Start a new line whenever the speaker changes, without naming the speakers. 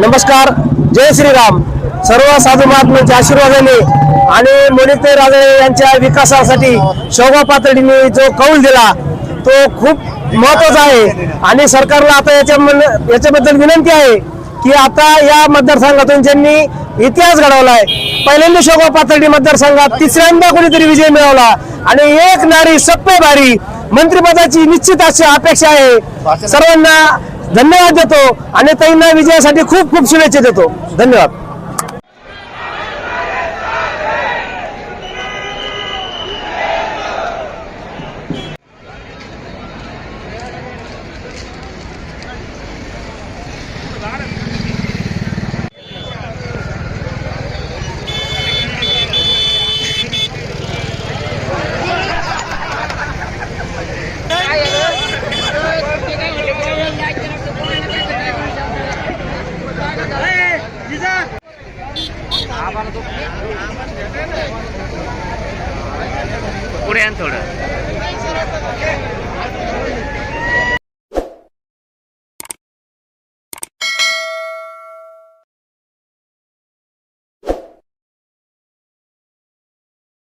नमस्कार जय श्रीराम. सर्व साधू महात्म्यांच्या आशीर्वादाने आणि मोनिते राजे यांच्या विकासासाठी शोभा पातळीने जो कौल दिला तो खूप महत्त्वाचा आहे. आणि सरकारला आता याच्या मन- याच्याबद्दल विनंती आहे की आता या मतदारसंघातून ज्यांनी इतिहास घडवलाय पहिल्यांदा शोभा पातळी मतदारसंघात तिसऱ्यांदा कोणीतरी विजय मिळवला आणि एक नारी सप्पे भारी मंत्रिपदाची निश्चित अशी अपेक्षा आहे. सर्वांना धन्यवाद देतो. आणि ताईंना विजयासाठी खूप खूप शुभेच्छा देतो. धन्यवाद.
पुढे आण थोडं.